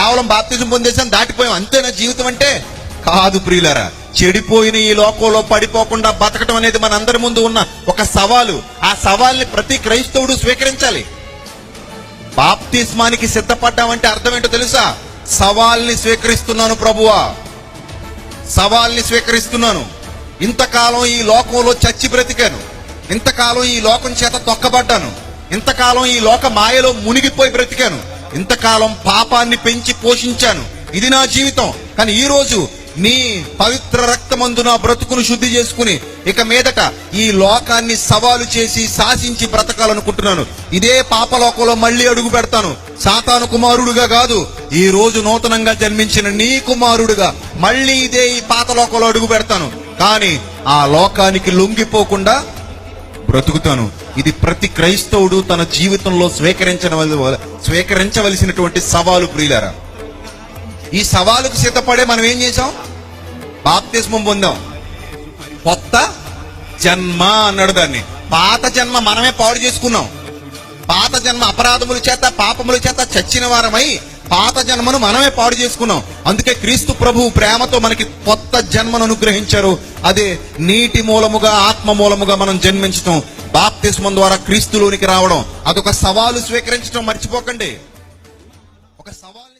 కేవలం బాప్తిజం పొందేసాం దాటిపోయాం. అంతేనా జీవితం అంటే? కాదు ప్రియులరా చెడిపోయిన ఈ లోకంలో పడిపోకుండా బతకడం అనేది మన అందరి ముందు ఉన్న ఒక సవాలు. ఆ సవాల్ని ప్రతి క్రైస్తవుడు స్వీకరించాలి. బాప్తిస్మానికి సిద్ధపడ్డామంటే అర్థం ఏంటో తెలుసా? సవాల్ని స్వీకరిస్తున్నాను ప్రభువా. సవాల్ని స్వీకరిస్తున్నాను. ఇంతకాలం ఈ లోకంలో చచ్చి బ్రతికాను. ఇంతకాలం ఈ లోకం చేత తొక్కబడ్డాను. ఇంతకాలం ఈ లోక మాయలో మునిగిపోయి బ్రతికాను. ఇంతకాలం పాపాన్ని పెంచి పోషించాను. ఇది నా జీవితం. కానీ ఈ రోజు నీ పవిత్ర రక్తమందు నా బ్రతుకును శుద్ధి చేసుకుని ఇక మీదట ఈ లోకాన్ని సవాలు చేసి శాసించి బ్రతకాలనుకుంటున్నాను. ఇదే పాపలోకంలో మళ్ళీ అడుగు పెడతాను. సాతాను కుమారుడుగా కాదు ఈ రోజు నూతనంగా జన్మించిన నీ కుమారుడుగా మళ్ళీ ఇదే ఈ పాత లోకంలో అడుగు పెడతాను. కానీ ఆ లోకానికి లొంగిపోకుండా బ్రతుకుతాను. ఇది ప్రతి క్రైస్తవుడు తన జీవితంలో స్వీకరించవల స్వీకరించవలసినటువంటి సవాలు ప్రియులారా. ఈ సవాలుకు సిద్ధపడే మనం ఏం చేసాం బాప్తిస్మం పొందాం. కొత్త జన్మ అన్నాడు దాన్ని. పాత జన్మ మనమే పాడు చేసుకున్నాం. పాత జన్మ అపరాధముల చేత పాపముల చేత చచ్చిన వారమై పాత జన్మను మనమే పాడు చేసుకున్నాం. అందుకే క్రీస్తు ప్రభు ప్రేమతో మనకి కొత్త జన్మను అనుగ్రహించారు. అదే నీటి మూలముగా ఆత్మ మూలముగా మనం జన్మించటం బాప్తిస్మం ద్వారా క్రీస్తులోనికి రావడం. అదొక సవాలు స్వీకరించడం మర్చిపోకండి. ఒక సవాలు